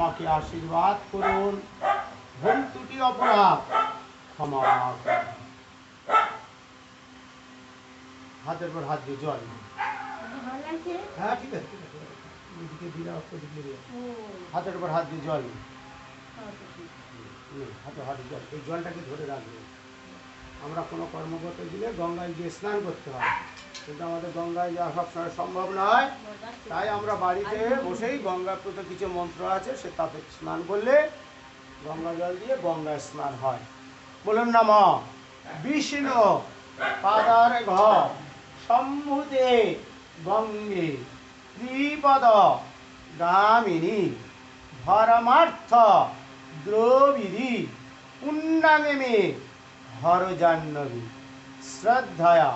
আমাকে আশীর্বাদ করুন। ভুল ত্রুটি, অপরাধ ক্ষমা হাতের পর হাত দিয়ে জল হ্যাঁ দিলে দিলে হাতের উপর হাত দিয়ে জল হাতে জল। এই জলটাকে ধরে রাখবে আমরা কোনো কর্ম করতে গেলে গঙ্গায় গিয়ে স্নান করতে হয় কিন্তু আমাদের গঙ্গায় যাওয়া সবসময় সম্ভব নয়। তাই আমরা বাড়িতে বসেই গঙ্গার প্রতি কিছু মন্ত্র আছে, সে তাতে স্নান করলে গঙ্গা জল দিয়ে গঙ্গায় স্নান হয়। বলুন না মা, বিষ্ণু পাদার ঘ সম্মুদে গঙ্গে ত্রিপদ গামিনী ধর্মার্থ দ্রবিড়ি পুণ্যাঙ্গমে হর জাহ্নবী শ্রদ্ধয়া।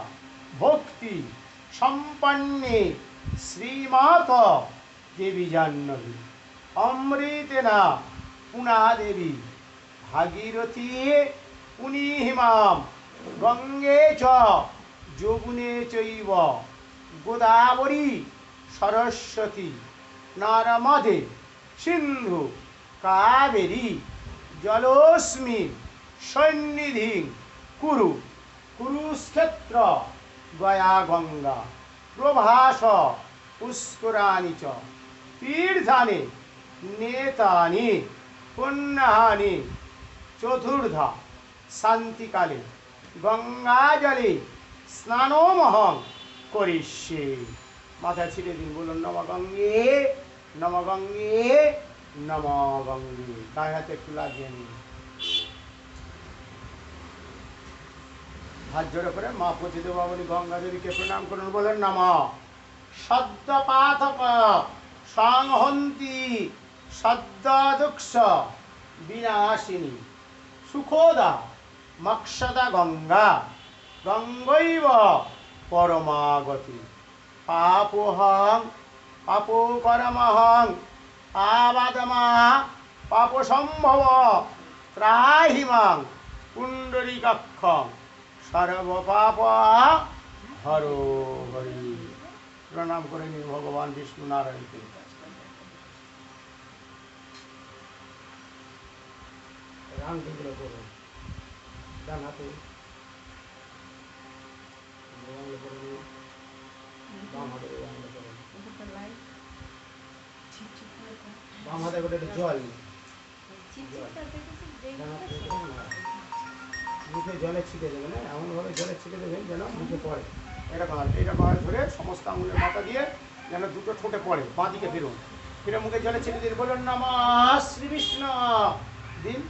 ভক্তি সম্পন্নে শ্রীমাত দেবী জাহ্নবী। অমৃতেনা পুনা দেবী। ভাগীরথী পুনিহিমাম গঙ্গে চ চৈব। গোদাবরী সরস্বতী। নর্মদে সিন্ধু। কাবেরী জলস্মি। সন্নিধি। কুরু। কুরুক্ষেত্র। গয়া গঙ্গা প্রভাস, পুষ্করাণি চ তীর্থানি নেতানি পুণ্যানি চতুর্ধা, শান্তিকালে, গঙ্গাজলে স্নানোমহং করিষ্যে। মাথা ছিঁড়ে দিন, বলুন নম গঙ্গে নম গঙ্গে নম গঙ্গে গায়ে হাতে একটু লাগিয়ে হাত জোড়ে করে মা পতিত বাবনী গঙ্গা দেবীকে প্রণাম করুন, বলেন, নাম। সদ্য পাথক সংহন্তি বিনাশিনী সুখোদা মক্ষদা গঙ্গা গঙ্গৈব পরমাগতি। পাপোহং পাপকরমহং আবাদমা পাপ সম্ভব ত্রাহিমাং পুণ্ডরীকক্ষং সর্বপাপ হরো হরি। প্রণাম করে নিন ভগবান বিষ্ণু নারায়ণকে রামচন্দ্র করুন ডান হাতে বাম হাতে। বাম হাতে একটু জল। মুখে জলে ছিটে দেবেন হ্যাঁ এমনভাবে জলে ছিটে দেবেন যেন মুখে পড়ে। এরকম আর এটা আর ধরে সমস্ত আঙুলের মাথা দিয়ে যেন দুটো ঠোঁটে পড়ে বাঁ দিকে ফিরুন ফিরে মুখে জলে ছিটে দিন বলুন নমঃ শ্রী বিষ্ণু। দিন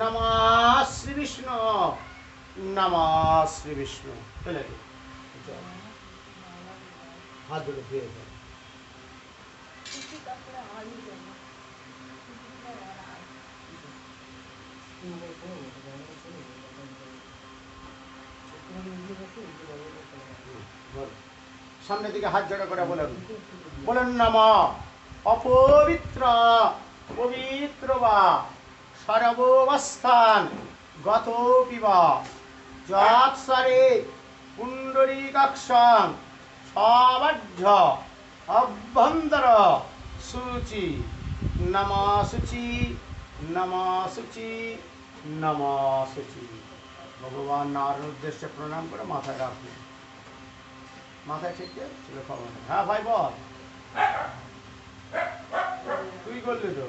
নমঃ শ্রী বিষ্ণু। নমঃ শ্রী বিষ্ণু। হাত ধরে ধুয়ে দেন ছিটছিটটা পুরো আলু জন্য। ছিটছিটটা আর আলু। বল। সামনের দিকে হাত জোড়া করে বলেন। বলেন, নাম, অপবিত্র, পবিত্র বা সর্বস্থান গত পিবা যৎসরে পুণ্ডরীকাক্ষং সবাঢ্য অভ্যন্তর সূচি নম সূচি নম ভগবান নারায়ণ উদ্দেশ্যে প্রণাম করে মাথায় রাখুন মাথায় ঠিক ছিল খবর। হ্যাঁ ভাই বল। তুই করলি তো।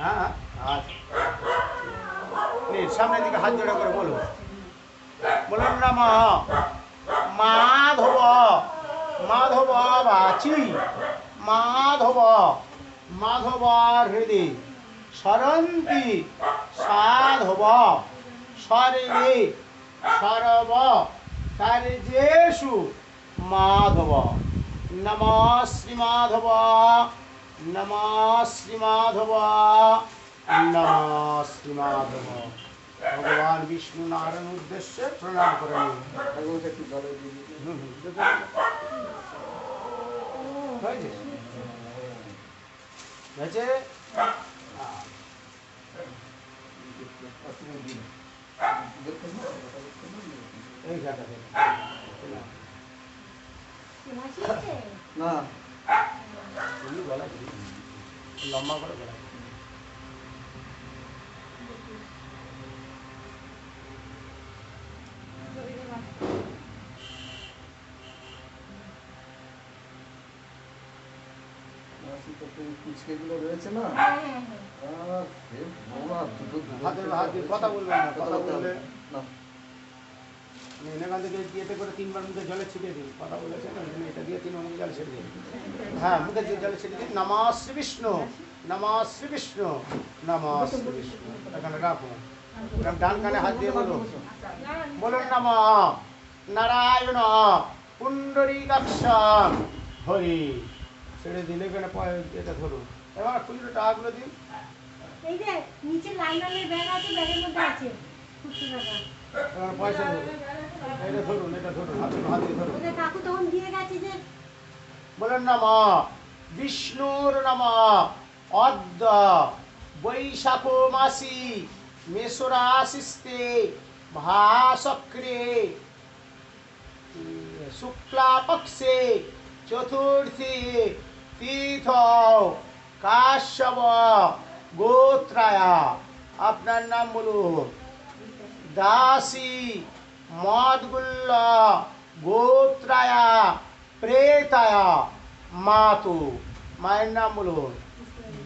হ্যাঁ, আচ্ছা সামনের দিকে হাত জোড়া করে বলো। বলুন না মা। মাধব। মাধব বাচি। মাধব। মাধব হৃদয় সরন্তি সাধব সর্বে সর্ব কার্যেষু মাধব। নম শ্রী মাধব নম শ্রী মাধব নম শ্রী মাধব। ভগবান বিষ্ণু নারায়ণ উদ্দেশ্যে প্রণাম করে নিন। হুম, হুম, দেখুন। হয়েছে? হয়েছে হ্যাঁ। এই জায়গাটা চেনা শিখছে না এমনি গলা দিবি। লম্বা করে গলা দিবি। মাসি তো সেই কুচকেগুলো রয়েছে না? হ্যাঁ হ্যাঁ হ্যাঁ। কথা বলবেন না কথা বললে না। এখান থেকে ইয়েতে করে তিনবার মুখে জলে ছিটিয়ে কথা জন্য এটা দিয়ে তিন মুখে জল ছিটিয়ে হ্যাঁ মুখে দিয়ে জলে ছিটিয়ে দিই নমঃ শ্রী বিষ্ণু নমঃ শ্রী বিষ্ণু নমঃ শ্রী বিষ্ণু। এখানে রাখুন এরকম ডান কানে হাত দিয়ে বলুন বলুন নম নারায়ণ পুণ্ডরীকাক্ষ হরি। ছেড়ে দিলে এখানে এটা ধরুন? এবার খুচরো টাকাগুলো দিন। এই যে নিচে লাল ব্যাগ আছে ব্যাগের মধ্যে আছে। খুচরো টাকা পয়সা ধরুন। এটা ধরুন এটা ধরুন হাতে হাত ধরুন। কাকু তখন দিয়ে গেছে যে বলেন নাম বিষ্ণুর নাম অদ্য বৈশাখ মাসি মেষরাশিস্তে ভাসক্রে শুক্লা পক্ষে চতুর্থী তীর্থ কাশ্যপ, গোত্রায়া। আপনার নাম বলুন। দাসী, মদগুল্ল, গোত্রায়া, প্রেতায়া, মাতু। মায়ের নাম বলুন।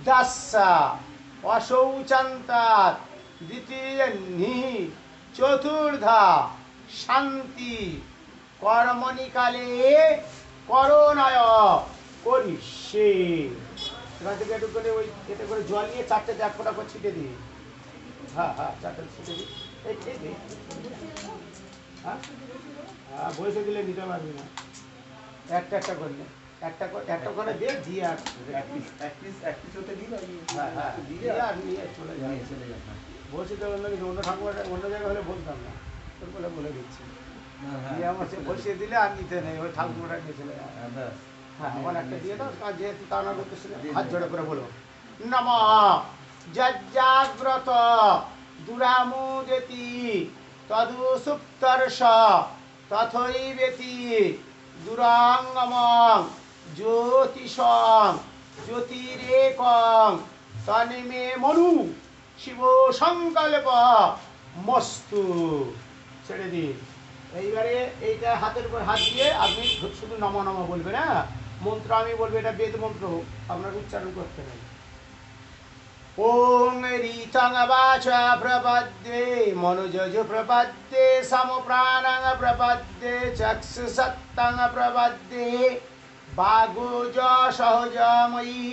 দাসা অশৌচান্তার দ্বিতীয় নি, চতুর্ধা, শান্তি। কর্মণিকালে করণায় করিষ্যে এখান থেকে একটু করে ওই এতে করে জল নিয়ে চারটে দেখ ফোটা করে ছিটে দিই হ্যাঁ হ্যাঁ চারটে ছিটে দিই এই এই এই। হ্যাঁ হ্যাঁ বসে দিলে নিতে পারবি না। একটা একটা করলে একটা করে একটা করে দে দিয়ে আর এক এক এক হ্যাঁ হ্যাঁ দিয়ে দিয়ে আর নিয়ে চলে যান হ্যাঁ। বসে তো অন্য কিছু অন্য ঠাকুর অন্য জায়গায় হলে বলতাম না। তোর বলে বলে দিচ্ছি। হ্যাঁ, দিয়ে আমার সে বসিয়ে দিলে আর নিতে নেই ওই ঠাকুরটা নিয়ে চলে যায় হ্যাঁ, আমার একটা দিয়ে দাও আর যেহেতু তা না করতেছিল দিয়ে হাত দাও। জোড়ে করে বলো। নম যজ্জাগ্রত দুরামুদেতি তদু সুপ্তর্ষ তথৈবেতি দুরাঙ্গমং জ্যোতিষং জ্যোতিরেকং তনিমে মনু শিব সংকল্প মস্তু। ছেড়ে দিন। এইবারে এইটা হাতের উপর হাত দিয়ে আপনি শুধু নম নম বলবেন হ্যাঁ? মন্ত্র আমি বলব, এটা বেদ মন্ত্র হোক আপনার উচ্চারণ করতে বাচ প্রপদ্যে, মনুজজ সহজময়ী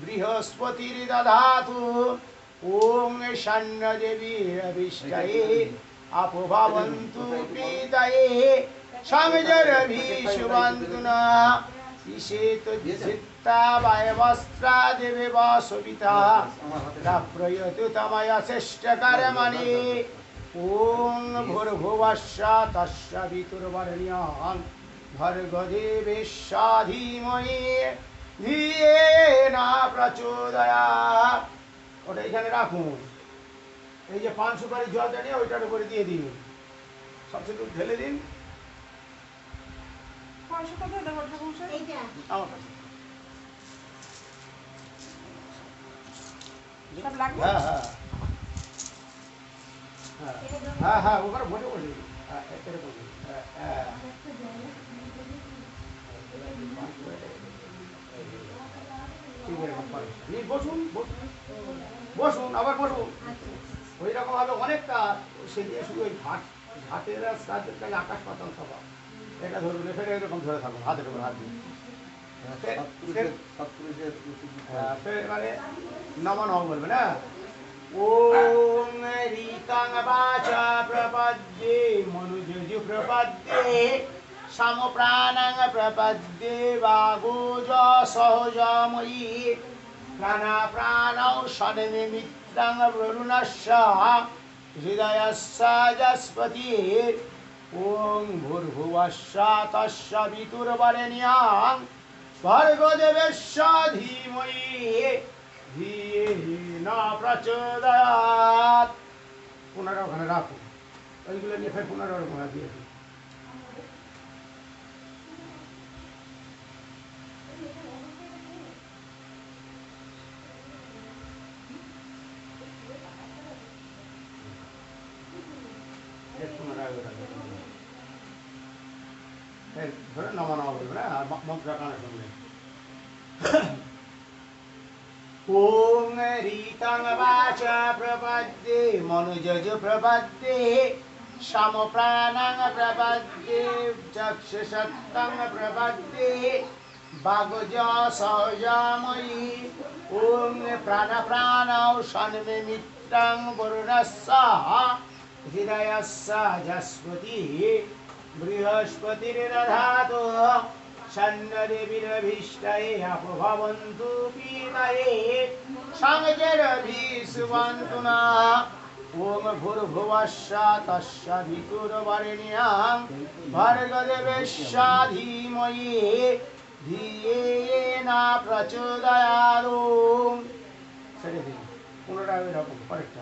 বৃহস্পতির্দধাতু ॐ षण्णदेवीरभिष्टये अपुभवन्तु पीतये संजरभिशुभन्तु न ईशेतुद्धित्ता वयवस्त्रा देवे वा सुविता प्रयतु तमयशिष्टकर्मणि ॐ भूर्भुवश्च तस्य पितुर्वर्ण्यान् भर्गदेवेश्चा धीमहि धियेन प्रचोदया ওটা এখানে রাখুন। এই যে পান সুপারি জলটা নিয়ে ওইটার উপরে দিয়ে দিন। সবচেয়ে ঢেলে দিন। পয়সা কোথায় দেবো ঠাকুরমশাই? এইটা আমার কাছে। সব লাগবে? হ্যাঁ হ্যাঁ। হ্যাঁ হ্যাঁ হ্যাঁ ওখানে বসে বসে। হ্যাঁ এরকম। হ্যাঁ হ্যাঁ ঠিক আছে, পারেন। নিন, বসুন বসুন। বসুন আবার বসুন। ওই রকম ভাবে অনেকটা সে দিয়ে শুধু ওই ঘাট ঘাটের রাস্তাতে তাহলে আকাশ পাতাল সভা এটা ধরুন এখানে এরকম ধরে থাকুন হাতের উপর হাত দিয়ে। হ্যাঁ, ফের- সৎপুরুষের সৎপুরুষের হ্যাঁ, ফের এবারে নম নম বলবে না? রিতাং বাচা প্রপদ্যে মনুজজু প্রপদ্যে সমপ্রাণাং প্রপদ্যে বাগোজ সহজময়ী প্রাণা প্রাণৌ ষডমে মিত্রাং বরুণস্য হৃদয়স্য ওং ভূর্ভুবস্য তস্য পুনরায় ওখানে রাখো ওইগুলো নিয়ে ফের দিয়ে ফের পুনরায় ওরা দেখো। ফের ধরে নমা নমা বলবে আর মন্ত্র কানে শুনবে ওং রীতাং বাচা প্রপদ্যে মনোজজ প্রপদ্যে সমপ্রাণাং প্রপদ্যে চক্ষুষত্তং প্রপদ্যে বাগজ সহজাময়ী ওং প্রাণ প্রাণ সন্মে মিত্রং বরুণস্য हृदयस्य जस्पतिः बृहस्पतिर्दधातु षण्डदेवीरभीष्टये अपभवन्तु पीतये सङ्जरभीषुवन्तु न ॐ भूर्भुवस्य तस्य वितुर्वरेण्यां भर्गदेवस्य धीमहि धियेन प्रचोदयात् ছেড়ে দিন পুনরায় ওই রকম পরেরটা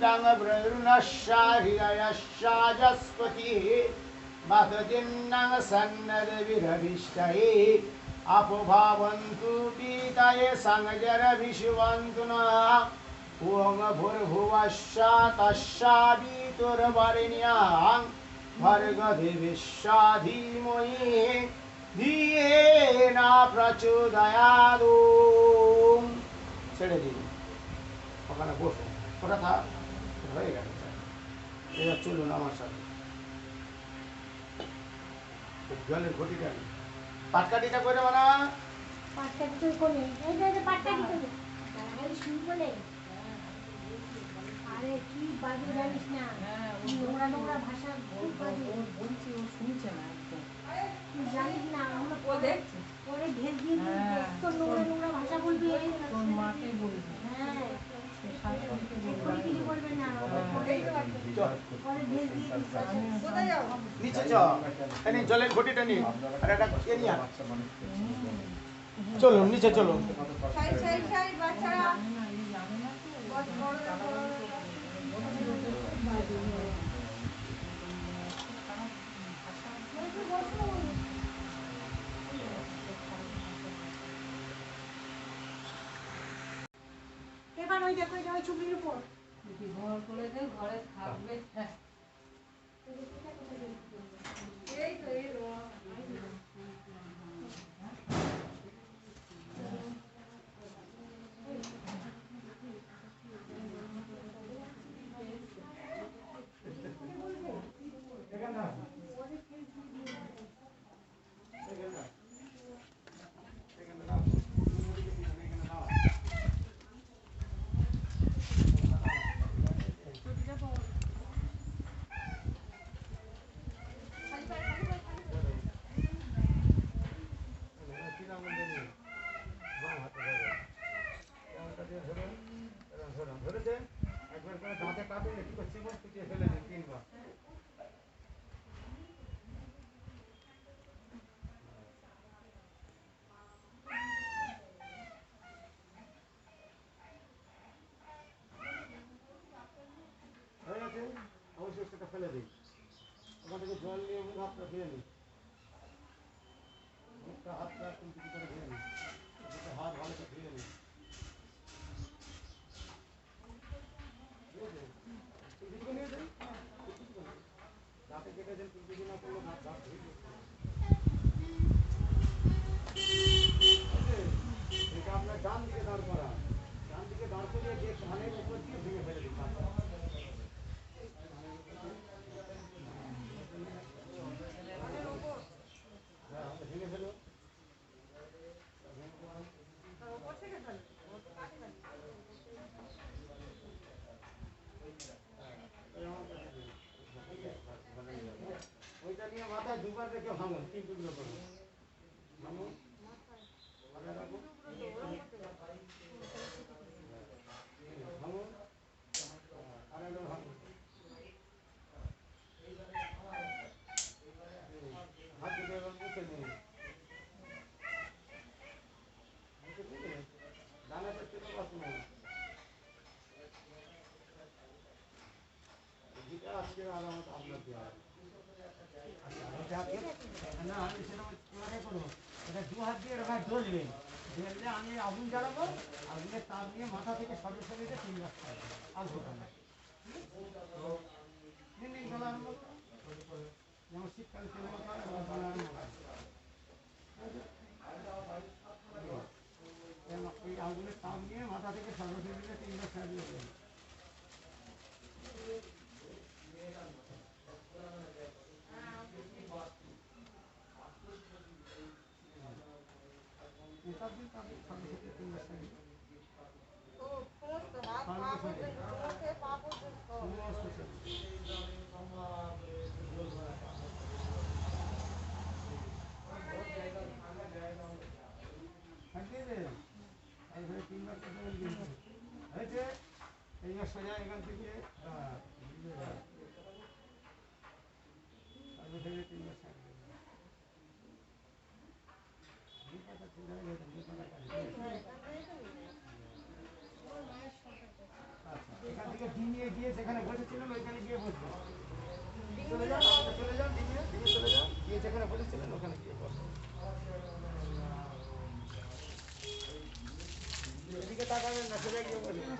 प्राणप्राणौ ॐ शन्मित्रं वरुणस्य हृदयस्य जस्पतिः मखदिन्नं सन्नदविरभिष्टये अपभावन्तु पीतये सङ्गजरभिषुवन्तु न ॐ भूर्भुवस्य तस्यावितुर्वरेण्यां भर्गदेवस्य धीमहि धियेन প্রচোদয়াৎ ছেড়ে দিন ওখানে বসো ওটা থাক হয়ে গেল এবার চলুন আমার সাথে। জলের ঘটিটা। পাটকাঠিটা করে এই যে শুরু আরে কি বাজে জানিস না। নোংরা নোংরা ভাষা খুব বাজে। বলছি ও শুনছে না একদম। জানিস না আমরা ও দেখছে? পরে ঢেল দিয়ে হ্যাঁ। তোর নোংরা নোংরা ভাষা বলবি। তোর মাকে বলবি। হ্যাঁ। নিচে জলের ঘটিটা নিন আর একটা এ নিয়ে চলুন নিচে চলুন। বাচ্চারা জানে না এই জানে না তো এবার ওই দেখো এটা ওই চুপির উপর। যদি ঘর করে দে ঘরে থাকবে। হ্যাঁ। এই তো এই রো। ফেলে দিই ওখান থেকে জল নিয়ে মুখ হাতটা ধুয়ে নিই মুখটা হাতটা কুলকুচি করে ধুয়ে নিই দুটো হাত ভালো করে ধুয়ে নিই কুলকুচি নিয়ে যাই কুলকুচি করে দাঁতে কেটেছেন কুলকুচি না করলে দাঁত দাঁত ধুয়ে দিই। ঠিক আছে? এটা আপনার ডান দিকে দাঁড় করা ডান দিকে দাঁড় সরিয়ে দিয়ে ধানের উপর দিয়ে ভেঙে ফেলে দিই পাতা। ধানের ওপর হ্যাঁ ভেঙে ফেলো তার ওপর থেকে ফেলে ও তো কাটে না ওইটা নিয়ে মাথায় দুবার রেখে ভাঙুন তিন টুকরো ওপর থেকে ভাঙুন আর একবার হাত দিকে এবার মুখে নিন দানাটা চেপে বাঁচুন যেটা আজকে আলামত আপনার দেওয়া না আমি সেটা তোমাকে করব এটা দু হাত দিয়ে এরকম জ্বলবে জ্বললে আমি আগুন জ্বালাবো আগুনের তাপ নিয়ে মাথা থেকে সবে সবে তিন রাখতে হবে অল্প কালে নিন নিন জ্বলা যেমন শীতকালে তেল আগুনের তাপ নিয়ে মাথা থেকে সবে তিন রাখতে হবে তাপ দিন তাপ দিন সবে সবে তিন রাখতে হবে তো সমস্ত হাত পা পর্যন্ত সমস্ত পা পর্যন্ত সমস্ত শেষ। থাকিয়ে দে। তারপরে তিনবার কথা বলবি। হয়েছে? এইবার সোজা এখান থেকে দাঁড়া। বুঝলে? তারপর থেকে তিনবার ছাড় দে। দুই পাতা ছিঁড়ে গেছে, দুই পাতা কাটে। আচ্ছা, এখান থেকে ডিঙিয়ে গিয়ে যেখানে বসেছিলেন ওইখানে গিয়ে বসবেন চলে যান চলে যান ডিঙিয়ে চলে যান। গিয়ে যেখানে বসেছিলেন ওখানে গিয়ে বসবেন এদিকে তাকাবেন না সোজা গিয়ে বসবেন